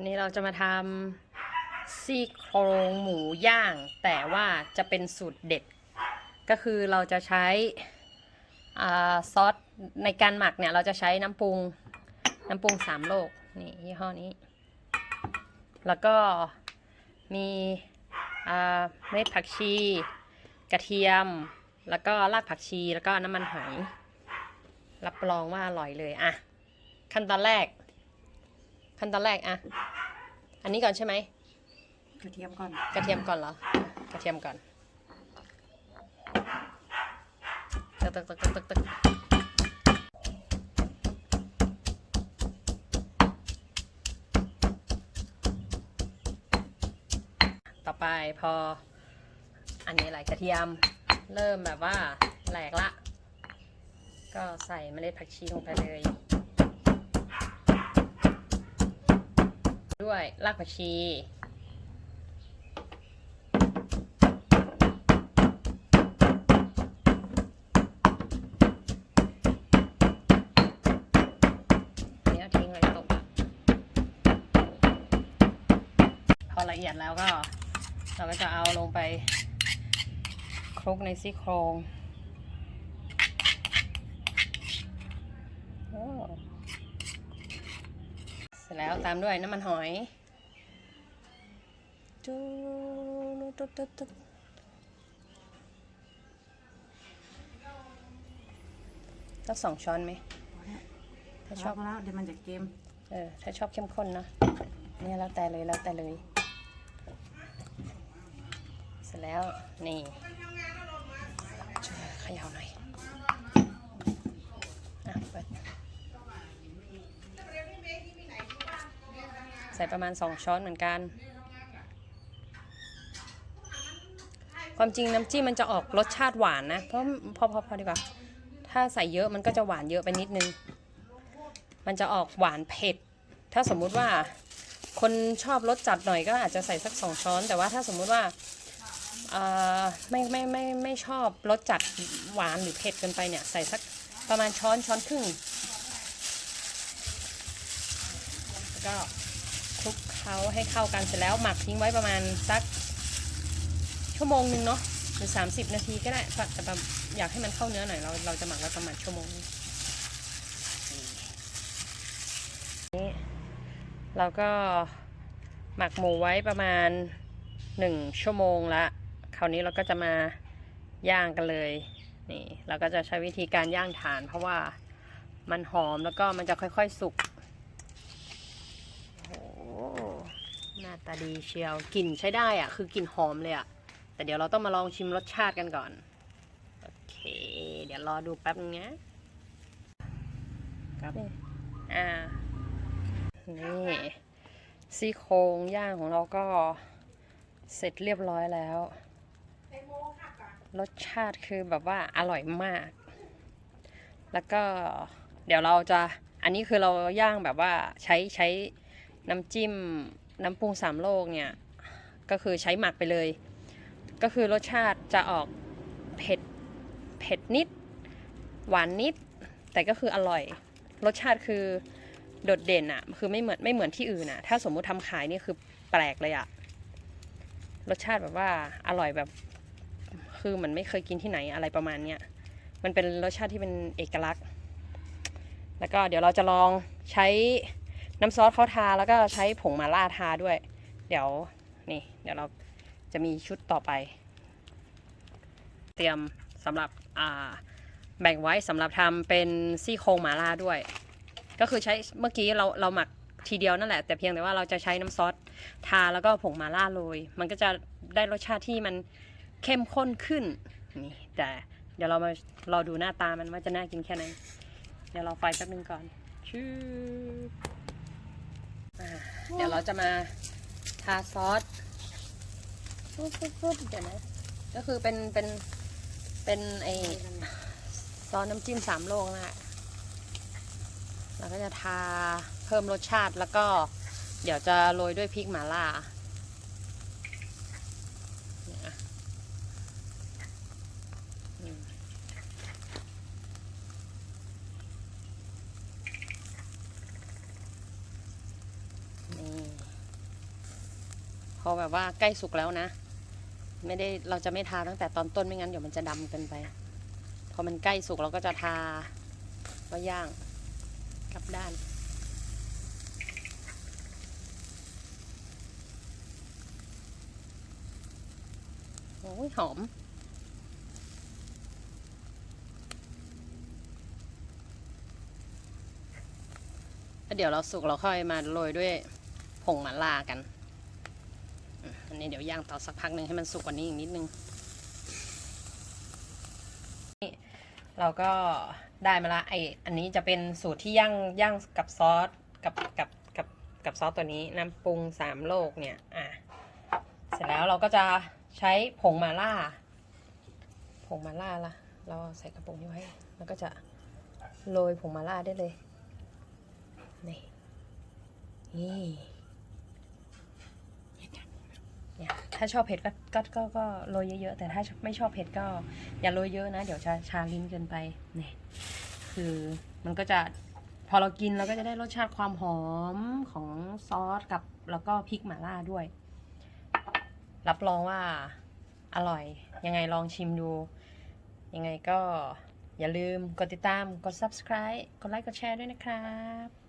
วันนี้เราจะมาทำซี่โครงหมูย่าง แต่ว่าจะเป็นสูตรเด็ด ก็คือเราจะใช้ซอสในการหมักเนี่ย เราจะใช้น้ำปรุงน้ำปรุงสามโลกนี่ยี่ห้อนี้ แล้วก็มีเม็ดผักชี กระเทียม แล้วก็รากผักชีแล้วก็น้ำมันหอยรับรองว่าอร่อยเลยอะขั้นตอนแรก ขั้นตอนแรกอะอันนี้ก่อนใช่ไหมกระเทียมก่อนกระเทียมก่อนเหรอกระเทียมก่อนตึกตึกตึกตึกตึกตึกต่อไปพอ อันนี้อะไรกระเทียมเริ่มแบบว่าแหลกละ ก็ใส่เมล็ดผักชีลงไปเลย ด้วยรากผักชีนี่เอาทิ้งไว้ตก พอละเอียดแล้วก็ เราก็จะเอาลงไปคลุกในซี่โครงโอ้เสร็จ แล้วตามด้วยน้ำมันหอยตุ๊ดตุ๊ดตุ๊ดก็สองช้อนไหม ถ้าชอบแล้วเดี๋ยวมันจะเกมเออ ถ้าชอบเข้มข้นนะเนี่ยแล้วแต่เลยแล้วแต่เลย เสร็จแล้วนี่เขย่าหน่อยอะเปิด ใส่ประมาณสองช้อนเหมือนกัน ความจริงน้ำจิ้มมันจะออกรสชาติหวานนะ เพราะพอพอพอดีกว่า ถ้าใส่เยอะมันก็จะหวานเยอะไปนิดนึง มันจะออกหวานเผ็ด ถ้าสมมุติว่าคนชอบรสจัดหน่อยก็อาจจะใส่สักสองช้อน แต่ว่าถ้าสมมุติว่าเอ่ไม่ไม่ไม่ไม่ชอบรสจัดหวานหรือเผ็ดเกินไปเนี่ย ใส่สักประมาณช้อนช้อนครึ่งแล้วก็ คลุกเคล้าให้เข้ากันเสร็จแล้วหมักทิ้งไว้ประมาณสักชั่วโมงหนึ่งเนาะหรือ 30 นาทีก็ได้แต่แบบอยากให้มันเข้าเนื้อหน่อยเราเราจะหมักไว้ประมาณชั่วโมงนึงเราก็หมักหมูไว้ประมาณหนึ่งชั่วโมงละคราวนี้เราก็จะมาย่างกันเลยนี่เราก็จะใช้วิธีการย่างถ่าน เพราะว่ามันหอมแล้วก็มันจะค่อยๆ สุก โอ้โหหน้า ตาดีเชียวกลิ่นใช้ได้อะคือกลิ่นหอมเลยอะแต่เดี๋ยวเราต้องมาลองชิมรสชาติกันก่อน โอเค เดี๋ยวรอดูแป๊บนึงนะครับนี่อ่า นี่ซี่โครงย่างของเราก็เสร็จเรียบร้อยแล้ว รสชาติคือแบบว่าอร่อยมาก แล้วก็เดี๋ยวเราจะ อันนี้คือเราย่างแบบว่าใช้ใช้น้ำจิ้ม น้ำปรุงสามโลกเนี่ย ก็คือใช้หมักไปเลย ก็คือรสชาติจะออกเผ็ดเผ็ดนิด หวานนิด แต่ก็คืออร่อย รสชาติคือโดดเด่นอะคือไม่เหมือนไม่เหมือนที่อื่นอะถ้าสมมุติทำขายนี่คือแปลกเลยอะรสชาติแบบว่าอร่อยแบบ คือเหมือนไม่เคยกินที่ไหนอะไรประมาณเนี้ยมันเป็นรสชาติที่เป็นเอกลักษณ์ แล้วก็เดี๋ยวเราจะลองใช้ น้ำซอสเขาทาแล้วก็ใช้ผงมาล่าทาด้วย เดี๋ยวนี่ เดี๋ยวเราจะมีชุดต่อไป เตรียมสำหรับอ่าแบ่งไว้สำหรับทำเป็นซี่โครงหมาล่าด้วย ก็คือใช้เมื่อกี้เราเราหมักทีเดียวนั่นแหละแต่เพียงแต่ว่าเราจะใช้น้ำซอสทาแล้วก็ผงมาล่าโรยมันก็จะได้รสชาติที่มันเข้มข้นขึ้นนี่แต่เดี๋ยวเรามารอดูหน้าตามันว่าจะน่ากินแค่ไหน เดี๋ยวเราไฟแป๊บนึงก่อนชื่อ เดี๋ยวเราจะมาทาซอสปุ๊บปุ๊บปุ๊บเดี๋ยวนะก็คือเป็นเป็นเป็นไอซอสน้ำจิ้มสามโลกนะฮะเราก็จะทาเพิ่มรสชาติแล้วก็ เดี๋ยวจะโรยด้วยพริกหม่าล่าเนี่ยอะอืมนี่ พ อแบบว่าใกล้สุกแล้วนะ ไม่ได้เราจะไม่ทาตั้งแต่ตอนต้นไม่งั้นเดี๋ยวมันจะดำเกินไป พอมันใกล้สุกเราก็จะทาก็ย่างกลับด้าน โอ้ยหอมเดี๋ยวเราสุกเราค่อยมาโรยด้วยผงหมาล่ากัน นนี้เดี๋ยวย่างต่อสักพักหนึ่งให้มันสุกกว่านี้อีกนิดนึงนี่เราก็ได้มาละไออันนี้จะเป็นสูตรที่ย่างย่างกับซอสกับกับกับกับซอสตัวนี้น้ำปรุงสามโลกเนี่ยอะเสร็จแล้วเราก็จะใช้ผงมาล่า ผงมาล่าละเราใส่กระปุกนี้ไว้แล้วก็จะโรยผงมาล่าได้เลยนี่นี่เนี่ย ถ้าชอบเผ็ดก็ก็ก็ก็โรยเยอะๆ แต่ถ้าไม่ชอบเผ็ดก็ อย่าโรยเยอะนะ เดี๋ยวจะชาลิ้นเกินไปนี่คือมันก็จะพอเรากินเราก็จะได้รสชาติความหอมของซอสกับแล้วก็พริกหม่าล่าด้วย รับรองว่าอร่อย ยังไงลองชิมดู ยังไงก็อย่าลืมกดติดตาม กด subscribe กดไลค์ กดแชร์ด้วยนะครับ